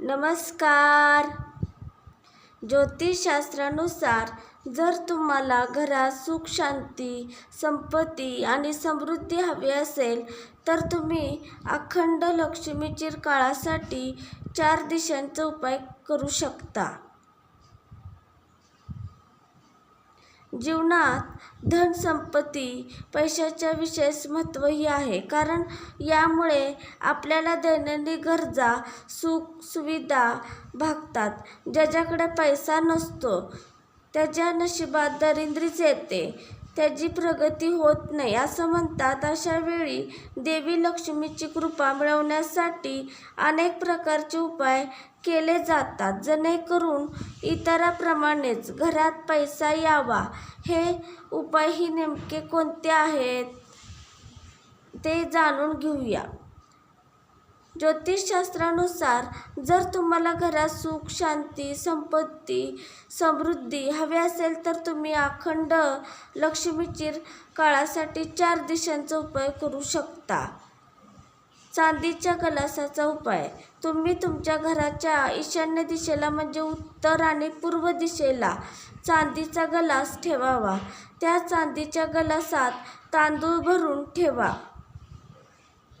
नमस्कार. ज्योतिषशास्त्रानुसार जर तुम्हाला घरात सुख शांती संपत्ती आणि समृद्धी हवी असेल तर तुम्ही अखंड लक्ष्मीची काळासाठी चार दिशांचा उपाय करू शकता. जीवनात धनसंपत्ती पैशाच्या विशेष महत्त्वही आहे. कारण यामुळे आपल्याला दैनंदिन गरजा सुख सुविधा भागतात. ज्याच्याकडे पैसा नसतो त्याच्या नशिबात दरिद्रीच येते. त्याची प्रगती होत नाही. असं म्हणतात अशा वेळी देवी लक्ष्मीची कृपा मिळवण्यासाठी अनेक प्रकारचे उपाय केले जातात. जेणेकरून इतराप्रमाणेच घरात पैसा यावा. हे उपाय ही नेमके कोणते आहेत ते जाणून घेऊया. ज्योतिषशास्त्रानुसार जर तुम्हाला घरात सुख शांती संपत्ती समृद्धी हवी असेल तर तुम्ही अखंड लक्ष्मीची काळासाठी चार दिशांचा उपाय करू शकता. चांदीच्या गलासाचा उपाय. तुम्ही तुमच्या घराच्या ईशान्य दिशेला म्हणजे उत्तर आणि पूर्व दिशेला चांदीचा गलास ठेवावा. त्या चांदीच्या गलासात तांदूळ भरून ठेवा.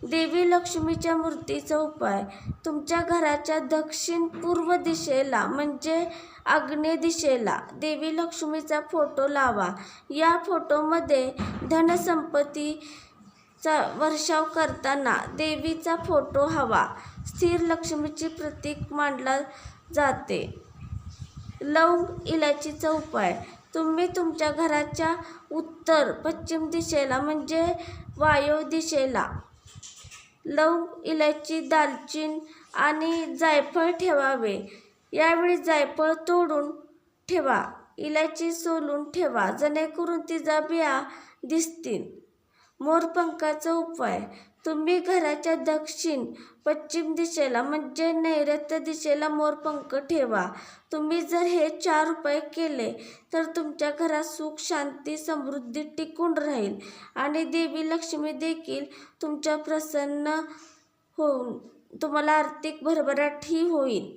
देवी लक्ष्मीच्या मूर्तीचा उपाय. तुमच्या घराच्या दक्षिण पूर्व दिशेला म्हणजे आग्नेय दिशेला देवी लक्ष्मीचा फोटो लावा. या फोटोमध्ये धनसंपत्तीचा वर्षाव करताना देवीचा फोटो हवा. स्थिर लक्ष्मीची प्रतीक मांडला जाते. लवंग इलायचीचा उपाय. तुम्ही तुमच्या घराच्या उत्तर पश्चिम दिशेला म्हणजे वायव्य दिशेला लवंग इलायची दालचीन आणि जायफळ ठेवावे. यावेळी जायफळ तोडून ठेवा इलायची सोलून ठेवा जेणेकरून तिचा बिया दिसतील. मोरपंखाचा उपाय. तुम्ही घराच्या दक्षिण पश्चिम दिशेला म्हणजे नैऋत्य दिशेला मोरपंख ठेवा. तुम्ही जर हे चार उपाय केले तर तुमच्या घरात सुख शांती समृद्धी टिकून राहील आणि देवी लक्ष्मी देखील तुमच्या प्रसन्न होऊन तुम्हाला आर्थिक भरभराटही होईल.